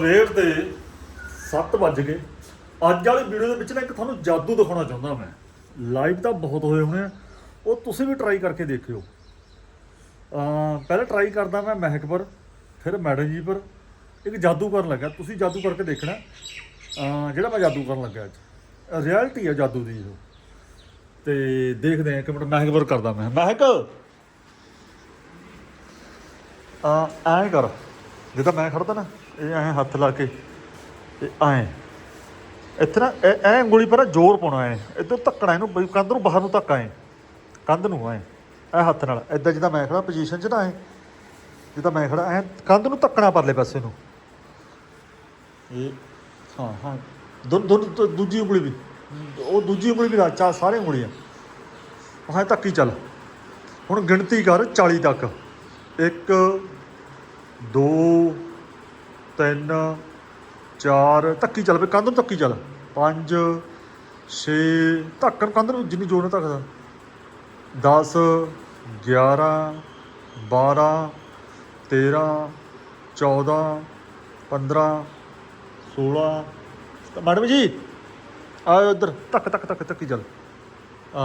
ਸਵੇਰ ਦੇ 7 ਵੱਜ ਗਏ। ਅੱਜ ਵਾਲੀ ਵੀਡੀਓ ਦੇ ਵਿੱਚ ਨਾ ਇੱਕ ਤੁਹਾਨੂੰ ਜਾਦੂ ਦਿਖਾਉਣਾ ਚਾਹੁੰਦਾ ਮੈਂ। ਲਾਈਵ ਤਾਂ ਬਹੁਤ ਹੋਏ ਹੋਣੇ ਆ। ਉਹ ਤੁਸੀਂ ਵੀ ਟਰਾਈ ਕਰਕੇ ਦੇਖਿਓ। ਅਮ ਪਹਿਲਾਂ ਟਰਾਈ ਕਰਦਾ ਮੈਂ ਮਹਿਕ ਪਰ, ਫਿਰ ਮੈਡਮ ਜੀ ਪਰ। ਇੱਕ ਜਾਦੂ ਕਰਨ ਲੱਗਾ। ਤੁਸੀਂ ਜਾਦੂ ਕਰਕੇ ਦੇਖਣਾ। ਜਿਹੜਾ ਮੈਂ ਜਾਦੂ ਕਰਨ ਲੱਗਾ ਅੱਜ। ਰਿਐਲਿਟੀ ਆ ਜਾਦੂ ਦੀ ਇਹ ਤੇ ਦੇਖਦੇ ਹਾਂ ਇੱਕ ਮਿੰਟ, ਮਹਿਕ ਪਰ ਕਰਦਾ ਮੈਂ। ਮਹਿਕ! ਆ ਐਂ ਕਰ। ਜਿੱਦਾਂ ਮੈਂ ਖੜਦਾ ਨਾ। ਇਹ ਐਂ ਹੱਥ ਲਾ ਕੇ ਤੇ ਐਂ। ਇੱਥੇ ਨਾ ਐ ਐਂ ਉਂਗਲੀ ਪਰ ਜ਼ੋਰ ਪਾਉਣਾ ਐ। ਇੱਧਰ ਧੱਕਣਾ ਇਹਨੂੰ, ਬਈ ਕੰਧ ਨੂੰ ਬਾਹਰ ਨੂੰ ਧੱਕਾ ਐ। ਕੰਧ ਨੂੰ ਐ। ਐ ਹੱਥ ਨਾਲ। ਐਦਾਂ ਜਿੱਦਾਂ ਮੈਂ ਖੜਾ ਪੋਜੀਸ਼ਨ 'ਚ ਨਾ ਐ। ਜਿੱਦਾਂ ਮੈਂ ਖੜਾ ਐ, ਕੰਧ ਨੂੰ ਧੱਕਣਾ ਪਰਲੇ ਪਾਸੇ ਨੂੰ। ਇਹ, ਹਾਂ ਹਾਂ। ਦੋ- ਦੋ- ਦੋ- ਦੂਜੀ ਉਂਗਲੀ ਵੀ। ਉਹ ਦੂਜੀ ਉਂਗਲੀ ਵੀ ਲਾ ਚਾ ਸਾਰੇ ਉਂਗਲੀਆਂ। ਹਾਂ ਧੱਕੀ ਚੱਲ। ਹੁਣ ਗਿਣਤੀ ਕਰ 40 ਤੱਕ। 1 2 3 4 ਧੱਕੀ ਚੱਲ ਪਈ, ਕੰਧ ਨੂੰ ਧੱਕੀ ਚੱਲ। ਪੰਜ 6 ਧੱਕਣ ਕੰਧ ਨੂੰ ਜਿੰਨੀ ਜ਼ੋਰ ਨਾਲ ਧੱਕਦਾ। 10 11 12 13 14 15 16 ਮੈਡਮ ਜੀ ਆਓ ਇੱਧਰ, ਧੱਕ ਧੱਕ ਧੱਕ, ਧੱਕੀ ਚੱਲ। ਆ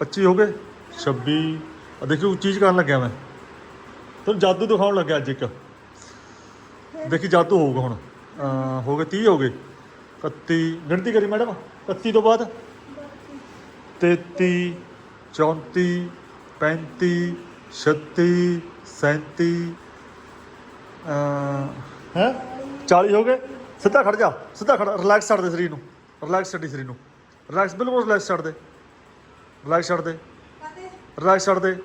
25 ਹੋ ਗਏ 26 ਆ ਦੇਖਿਓ ਚੀਜ਼ ਕਰਨ ਲੱਗਿਆ ਮੈਂ। ਤੁਹਾਨੂੰ ਜਾਦੂ ਦਿਖਾਉਣ ਲੱਗਿਆ ਅੱਜ ਇੱਕ। ਦੇਖੀ ਜਾਦੂ ਹੋਊਗਾ ਹੁਣ। ਅਹ ਹੋ ਗਏ 30 ਹੋ ਗਏ। 31 ਗਿਣਤੀ ਕਰੀ ਮੈਡਮ। 31 ਤੋਂ ਬਾਅਦ? 33 34 35 36 37 ਅਹ ਹੈ? 40 ਹੋ ਗਏ। ਸਿੱਧਾ ਖੜ ਜਾ ਸਿੱਧਾ ਖੜ। ਰਿਲੈਕਸ ਛੱਡ ਦੇ ਸਰੀਰ ਨੂੰ। ਰਿਲੈਕਸ ਛੱਡੀ ਸਰੀਰ ਨੂੰ। ਰਿਲੈਕਸ ਬਿਲਕੁਲ ਰਿਲੈਕਸ ਛੱਡ ਦੇ। ਰਿਲੈਕਸ ਛੱਡ ਦੇ। ਰਿਲੈਕਸ ਛੱਡ ਦੇ।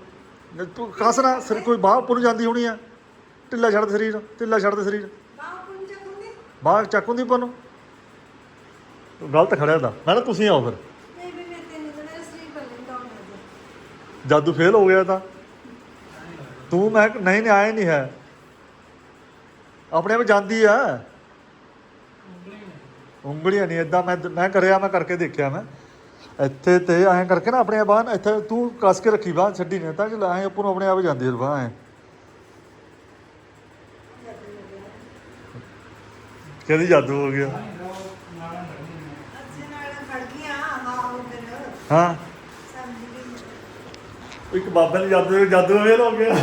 ਤੂੰ ਕਸ ਨਾ ਸਿਰ ਕੋਈ ਬਾਹ ਉੱਪਰ ਨੂੰ ਜਾਂਦੀ ਹੋਣੀ ਆ। ਢਿੱਲਾ ਛੱਡ ਦੇ ਸਰੀਰ, ਢਿੱਲਾ ਛੱਡ ਦੇ ਸਰੀਰ। ਬਾਹ ਚੱਕ ਹੁੰਦੀ ਉੱਪਰ ਗਲਤ ਖੜਿਆ ਦਾ ਮੈਂ ਕਿਹਾ ਤੁਸੀਂ ਆਓ ਫਿਰ। ਜਾਦੂ ਫੇਲ ਹੋ ਗਿਆ ਤਾਂ। ਤੂੰ ਮੈਂ ਨਹੀਂ ਨਹੀਂ, ਆਇਆ ਨਹੀਂ ਹੈ। ਆਪਣੇ ਆਪ ਜਾਂਦੀ ਆ ਉਂਗਲੀਆਂ ਨਹੀਂ, ਏਦਾਂ ਮੈਂ ਮੈਂ ਕਰਿਆ, ਮੈਂ ਕਰਕੇ ਦੇਖਿਆ ਮੈਂ। ਇੱਥੇ ਤੇ ਐਂ ਕਰਕੇ ਨਾ ਆਪਣੇ ਬਾਹ ਇੱਥੇ ਤੂੰ ਕੱਸ ਕੇ ਰੱਖੀ ਬਾਹ, ਛੱਡੀ ਨਹੀਂ, ਤਾਂ ਕਿ ਐਂ ਉੱਪਰ ਆਪਣੇ ਆਪ ਜਾਂਦੀ ਹੈ ਬਾਹ ਐਂ। ਕਹਿੰਦੀ ਜਾਦੂ ਹੋ ਗਿਆ। ਹਾਂ। ਇੱਕ ਬਾਬੇ ਨੇ ਜਾਦੂ ਜਾਦੂ ਵੇਲ ਹੋ ਗਿਆ।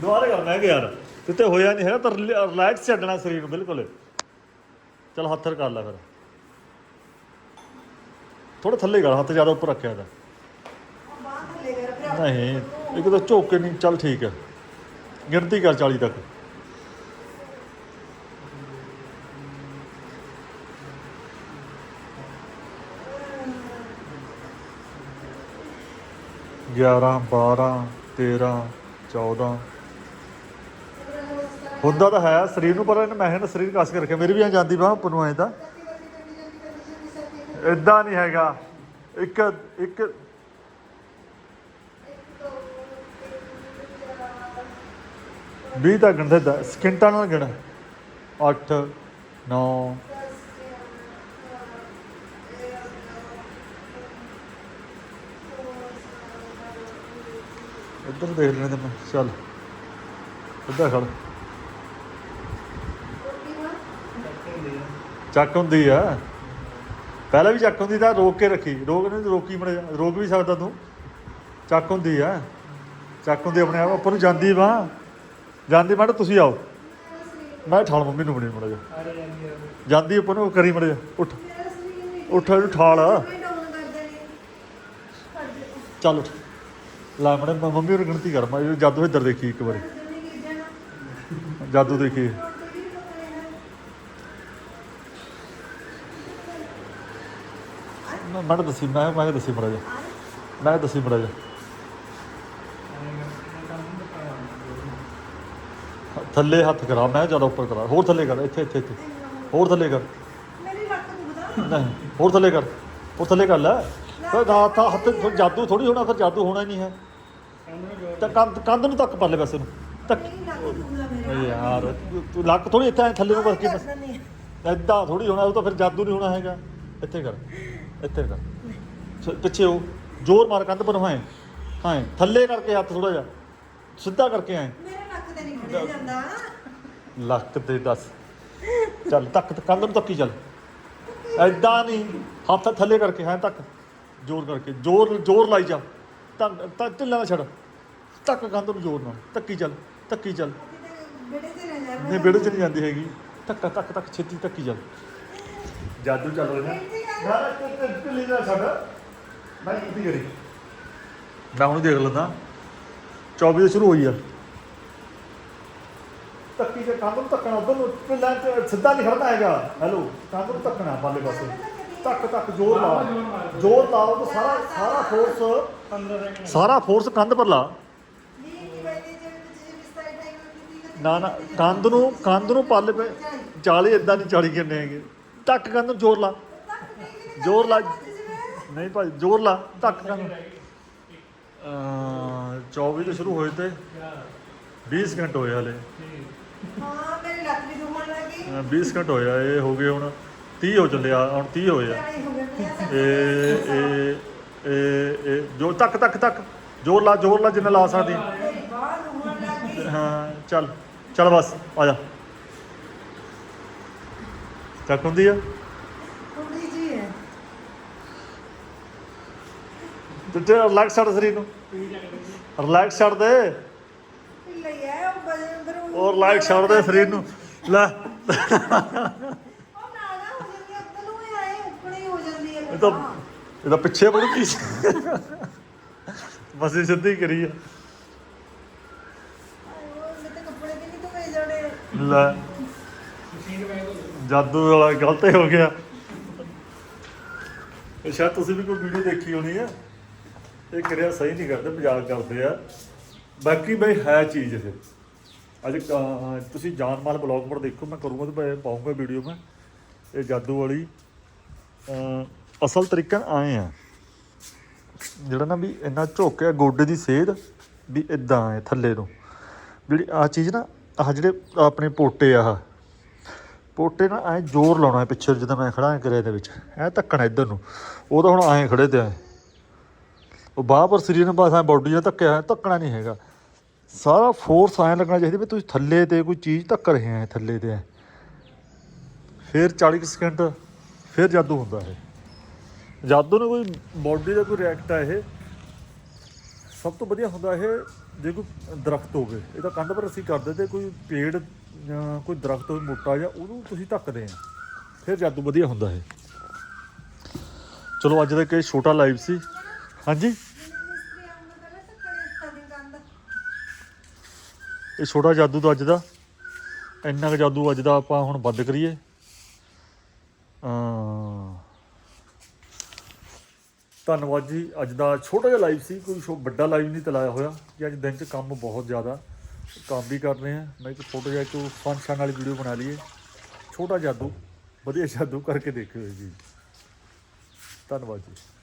ਦੁਬਾਰਾ ਕਰ ਮੈਂ ਕਿਹਾ ਯਾਰ ਕਿਤੇ ਹੋਇਆ ਨਹੀਂ ਹੈਗਾ ਤਾਂ ਰਿਲੈਕਸ ਛੱਡਣਾ ਸਰੀਰ ਨੂੰ ਬਿਲਕੁਲ। ਚਲ ਹੱਥ ਕਰ ਲੈ ਫਿਰ। ਥੋੜਾ ਥੱਲੇ ਕਰ ਹੱਥ ਜ਼ਿਆਦਾ ਉੱਪਰ ਰੱਖਿਆ ਤਾਂ ਨਹੀਂ ਇੱਕ ਤਾਂ ਝੋਕੇ ਨਹੀਂ ਚੱਲ ਠੀਕ ਹੈ। ਗਿਣਤੀ ਕਰ 40 ਤੱਕ। ਗਿਆਰਾਂ, ਬਾਰਾਂ, ਤੇਰਾਂ, ਚੌਦਾਂ। ਹੁੰਦਾ ਤਾਂ ਹੈ, ਸਰੀਰ ਨੂੰ ਪਰ ਇਹਨੇ ਮੈਂ ਨਾ ਸਰੀਰ ਕੱਸ ਕੇ ਰੱਖਿਆ। ਮੇਰੀ ਵੀ ਆ ਜਾਂਦੀ ਬਾਹ ਉੱਪਰ ਨੂੰ ਐਂ ਤਾਂ। ਇਦਾਂ ਨਹੀਂ ਹੈਗਾ। ਇੱਕ ਇੱਕ। ਵੀਹ ਤਾਂ ਗਿਣਦੇ ਸਕਿੰਟਾਂ ਨਾਲ ਗਿਣ। 8 9 ਇੱਧਰ ਦੇਖ ਲੈਣੇ ਤੇ ਚੱਲ। ਇੱਧਰ ਖੜ। ਚੱਕ ਹੁੰਦੀ ਆ। ਪਹਿਲਾਂ ਵੀ ਚੱਕ ਹੁੰਦੀ ਤਾਂ ਰੋਕ ਕੇ ਰੱਖੀ। ਰੋਕ ਨਹੀਂ ਰੋਕੀ ਮੜੇ ਰੋਕ ਵੀ ਸਕਦਾ ਤੂੰ। ਚੱਕ ਹੁੰਦੀ ਆ। ਚੱਕ ਹੁੰਦੀ ਆਪਣੇ ਆਪ। ਉੱਪਰ ਨੂੰ ਜਾਂਦੀ ਵਾ। ਜਾਂਦੀ ਮੈਡਮ ਤੁਸੀਂ ਆਓ। ਮੈਂ ਠਾਲ ਮੰਮੀ ਨੂੰ ਬਣੀ ਮੜਾ ਜਾ। ਜਾਂਦੀ ਉੱਪਰ ਨੂੰ ਕਰੀ ਮੜਾ ਜਾ। ਉੱਠ। ਉੱਠ ਠਾਲ। ਚੱਲ ਉੱਠ। ਲਾ ਮੜੇ ਮੰਮੀ ਨੂੰ ਗਿਣਤੀ ਕਰ, ਮੈਂ ਇਹ ਜਾਦੂ ਇੱਧਰ ਦੇਖੀ ਇੱਕ ਵਾਰੀ। ਜਾਦੂ ਦੇਖੀ। ਮੈਂ ਮੈਂ ਦੱਸੀ, ਮੈਂ ਮੈਂ ਦੱਸੀ ਮੜਾ ਜਾ। ਮੈਂ ਦੱਸੀ ਮੜਾ ਜਾ। ਥੱਲੇ ਹੱਥ ਕਰਾ, ਮੈਂ ਜ਼ਿਆਦਾ ਉੱਪਰ ਕਰਾ। ਹੋਰ ਥੱਲੇ ਕਰ, ਇੱਥੇ ਇੱਥੇ ਇੱਥੇ। ਹੋਰ ਥੱਲੇ ਕਰ। ਨਹੀਂ, ਹੋਰ ਥੱਲੇ ਕਰ। ਹੋਰ ਥੱਲੇ ਕਰ ਲੈ। ਫਿਰ ਹੱਥ, ਜਾਦੂ ਥੋੜੀ ਹੋਣਾ, ਫਿਰ ਜਾਦੂ ਹੋਣਾ ਹੀ ਨਹੀਂ ਹੈ। ਤਾਂ ਕੰਧ ਕੰਧ ਨੂੰ ਤੱਕ ਪਰਲੇ ਪਾਸੇ ਨੂੰ ਤੱਕ ਯਾਰ ਤੂੰ- ਤੂੰ ਲੱਕ ਥੋੜੀ ਇੱਥੇ ਐਂ ਥੱਲੇ ਨੂੰ ਕਰਕੇ ਬਸ। ਐਦਾਂ ਥੋੜੀ ਹੋਣਾ ਉਹ ਤਾਂ ਫਿਰ ਜਾਦੂ ਨਹੀਂ ਹੋਣਾ ਹੈਗਾ। ਇੱਥੇ ਕਰ ਇੱਥੇ ਕਰ। ਸ- ਪਿੱਛੇ ਹੋ। ਜ਼ੋਰ ਮਾਰ ਕੰਧ ਪਰ ਹਾਂ ਹਾਂ ਥੱਲੇ ਕਰਕੇ ਹੱਥ ਥੋੜਾ ਜਿਹਾ। ਸਿੱਧਾ ਕਰਕੇ ਐ ਮੇਰੇ ਨੱਕ ਤੇ ਨਹੀਂ ਖੜਿਆ ਜਾਂਦਾ। ਲੱਕ ਤੇ ਦੱਸ। ਚੱਲ ਤੱਕ ਕੰਧ ਨੂੰ ਤੱਕੀ ਚੱਲ। ਐਦਾਂ ਨਹੀਂ। ਹੱਥ ਥੱਲੇ ਕਰਕੇ ਹਾਂ ਤੱਕ ਜ਼ੋਰ ਕਰਕੇ। ਜ਼ੋਰ ਜ਼ੋਰ ਲਾਈ ਜਾ। ਤਾਂ ਤਾਂ ਢਿੱਲਾ ਨਾ ਛੱਡ। ਤੱਕ ਕੰਧ ਨੂੰ ਜ਼ੋਰ ਨਾਲ। ਤੱਕੀ ਚੱਲ ਤੱਕੀ ਚੱਲ। ਬੇੜੇ ਤੇ ਨਾ ਜਾ ਨਹੀਂ ਵਿੜੇ ਚ ਨਹੀਂ ਜਾਂਦੀ ਹੈਗੀ। ਧੱਕਾ ਧੱਕ ਧੱਕ ਛੇਤੀ ਧੱਕੀ ਚੱਲ। ਜਾਦੂ ਚੱਲ ਰਿਹਾ। ਨਾ ਨਾ ਤੇ- ਤੇ ਢਿੱਲੀ ਨਾ ਛੱਡ। ਮੈਂ ਕਿੱਥੇ ਕਰੀ ਮੈਂ ਹੁਣ ਦੇਖ ਲੈਂਦਾ। 24 ਤੋਂ ਸ਼ੁਰੂ ਹੋਈ ਆ। ਧੱਕੀ ਤੇ ਕੰਧ ਨੂੰ ਧੱਕਣਾ ਉਧਰ ਨੂੰ ਢਿੱਲਾ ਚ ਸਿੱਧਾ ਨਹੀਂ ਖੜਨਾ ਹੈਗਾ। ਹੈਲੋ ਕੰਧ ਨੂੰ ਧੱਕਣਾ ਬਾਲੇ ਪਾਸੇ। ਧੱਕ ਧੱਕ ਜ਼ੋਰ ਲਾ ਜ਼ੋਰ ਲਾਓ ਤਾਂ ਸਾਰਾ ਸਾਰਾ ਫੋਰਸ 15 ਸੈਕਿੰਡ। ਸਾਰਾ ਫੋਰਸ ਕੰਧ ਪਰ ਲਾ। ਨਾ ਨਾ ਕੰਧ ਨੂੰ ਕੰਧ ਨੂੰ ਪਾਲੇ ਪਏ 40 ਇਦਾਂ ਨਹੀਂ 40 ਕਿੰਨੇ ਹੈਗੇ। ਧੱਕ ਕੰਧ ਨੂੰ ਜ਼ੋਰ ਲਾ। ਜ਼ੋਰ ਲਾ। ਨਹੀਂ ਭਾਈ ਜ਼ੋਰ ਲਾ। ਧੱਕ ਕੰਧ ਨੂੰ। ਅਹ 24 ਤੋਂ ਸ਼ੁਰੂ ਹੋਏ ਤੇ 20 ਘੰਟੇ ਹੋਏ ਹਲੇ। ਹਾਂ ਮੇਰੀ ਲੱਤ ਵੀ ਦੁਖਣ ਲੱਗੀ ਅਹ 20 ਘੰਟੇ ਹੋਇਆ ਇਹ ਹੋ ਗਏ ਹੁਣ 30 ਹੋ ਚੱਲੇ ਆ ਹੁਣ 30 ਹੋਏ ਆ। ਇਹ ਇਹ ਇਹ ਇਹ ਜੋ ਧੱਕ ਧੱਕ ਧੱਕ ਜ਼ੋਰ ਲਾ ਜ਼ੋਰ ਲਾ ਜਿੰਨਾ ਲਾ ਸਕਦੀ। ਹਾਂ ਚੱਲ ਚੱਲ ਬਸ ਆ ਜਾ। ਚੱਕ ਹੁੰਦੀ ਆ। ਕੁੜੀ ਜੀ ਹੈ। ਤੇ ਰਿਲੈਕਸ ਛੱਡ ਸਰੀਰ ਨੂੰ। ਰਿਲੈਕਸ ਛੱਡ ਦੇ। ਉਹ ਰਿਲੈਕਸ ਛੱਡ ਦੇ ਸਰੀਰ ਨੂੰ। ਲੈ ਉਹ ਨਾ ਨਾ ਹੋ ਜਾਂਦੀ ਹੈ ਅੰਦਰ ਨੂੰ ਹੀ ਆਏ ਉੱਪਰ ਹੋ ਜਾਂਦੀ ਹੈ ਇਹ ਤਾਂ ਇਹ ਤਾਂ ਪਿੱਛੇ ਬੜੂ ਕੀ ਬਸ ਇਹ ਸਿੱਧੀ ਕਰੀ ਆ। ਉਹ ਮੇਰੇ ਕੱਪੜੇ ਵੀ ਨਹੀਂ ਧੋਏ ਜਾਣੇ ਲੈ। ਜਾਦੂ ਵਾਲਾ ਗਲਤ ਹੀ ਹੋ ਗਿਆ। ਇਹ ਸ਼ਾਇਦ ਤੁਸੀਂ ਵੀ ਕੋਈ ਵੀਡੀਓ ਦੇਖੀ ਹੋਣੀ ਹੈ ਇਹ ਕਰਿਆ ਸਹੀ ਨਹੀਂ ਕਰਦੇ, ਮਜ਼ਾਕ ਕਰਦੇ ਆ। ਬਾਕੀ ਬਈ ਹੈ ਚੀਜ਼ ਇਹ। ਅੱਜ ਕ- ਤੁਸੀਂ ਜਾਨ ਮਾਲ ਬਲੌਗ ਪਰ ਦੇਖੋ, ਮੈਂ ਕਰੂੰਗਾ ਤੇ ਪਾਉਂਗਾ ਵੀਡੀਓ ਮੈਂ। ਇਹ ਜਾਦੂ ਵਾਲੀ। ਅਹ ਅਸਲ ਤਰੀਕਾ ਆਏ ਆ। ਜਿਹੜਾ ਨਾ ਵੀ ਇੰਨਾ ਝੋਕਿਆ ਗੋਡੇ ਦੀ ਸੇਧ ਵੀ ਇਦਾਂ ਹੈ ਥੱਲੇ ਨੂੰ ਜਿਹੜੀ ਆ ਚੀਜ਼ ਨਾ, ਆਹ ਜਿਹੜੇ ਆਪਣੇ ਪੋਟੇ ਆ ਆਹ। ਪੋਟੇ ਨਾਲ ਐ ਜ਼ੋਰ ਲਾਉਣਾ ਪਿੱਛੇ ਜਦੋਂ ਮੈਂ ਖੜਾ ਹਾਂ ਦੇ ਵਿੱਚ। ਐ ਧੱਕਣਾ ਇੱਧਰ ਨੂੰ। ਉਹ ਤਾਂ ਹੁਣ ਐਂ ਖੜੇ ਤੇ ਐ ਉਹ ਬਾਹ ਪਰ ਸਰੀਰ ਨੂੰ ਬਸ ਐ ਬਾਡੀ ਨਾਲ ਧੱਕਿਆ ਹੈ ਧੱਕਣਾ ਨਹੀਂ ਹੈਗਾ। ਸਾਰਾ ਫੋਰਸ ਐਂ ਲੱਗਣਾ ਚਾਹੀਦਾ ਵੀ ਤੁਸੀਂ ਥੱਲੇ ਤੇ ਕੋਈ ਚੀਜ਼ ਧੱਕ ਰਹੇ ਆ ਥੱਲੇ ਤੇ ਐ ਫਿਰ 40 ਕੁ ਸਕਿੰਟ ਫਿਰ ਜਾਦੂ ਹੁੰਦਾ ਹੈ ਜਾਦੂ ਨੂੰ ਕੋਈ ਬਾਡੀ ਦਾ ਕੋਈ ਰਿਐਕਟ ਆ ਇਹ, ਸਭ ਤੋਂ ਵਧੀਆ ਹੁੰਦਾ ਇਹ ਜੇ ਕੋਈ ਦਰਖਤ ਹੋਵੇ ਇਹਦਾ ਤਾਂ ਕੰਧ ਪਰ ਅਸੀਂ ਕਰਦੇ ਤੇ ਕੋਈ ਪੇੜ ਜਾਂ ਕੋਈ ਦਰਖਤ ਹੋਵੇ ਮੋਟਾ ਜਾਂ ਉਹਨੂੰ ਤੁਸੀਂ ਧੱਕਦੇ ਆ। ਫਿਰ ਜਾਦੂ ਵਧੀਆ ਹੁੰਦਾ ਇਹ। ਚਲੋ ਅੱਜ ਦਾ ਕਿ ਛੋਟਾ ਲਾਈਵ ਸੀ। ਹਾਂਜੀ? ਇਹ ਛੋਟਾ ਜਾਦੂ ਦਾ ਅੱਜ ਦਾ, ਇੰਨਾ ਕੁ ਜਾਦੂ ਅੱਜ ਦਾ ਆਪਾਂ ਹੁਣ ਬੰਦ ਕਰੀਏ। ਧੰਨਵਾਦ ਜੀ। ਅੱਜ ਦਾ ਛੋਟਾ ਜਿਹਾ ਲਾਈਵ ਸੀ, ਕੋਈ ਛੋ- ਵੱਡਾ ਲਾਈਵ ਨਹੀਂ ਤਲਾਇਆ ਹੋਇਆ। ਕਿ ਅੱਜ ਦਿਨ 'ਚ ਕੰਮ ਬਹੁਤ ਜ਼ਿਆਦਾ। ਕੰਮ ਵੀ ਕਰ ਰਹੇ ਆ ਮੈਂ ਇੱਕ ਛੋਟਾ ਜਿਹਾ ਇੱਕ ਫੰਕਸ਼ਨ ਵਾਲੀ ਵੀਡੀਓ ਬਣਾ ਲਈਏ। ਛੋਟਾ ਜਾਦੂ, ਵਧੀਆ ਜਾਦੂ ਕਰਕੇ ਦੇਖਿਓ ਜੀ। ਧੰਨਵਾਦ ਜੀ।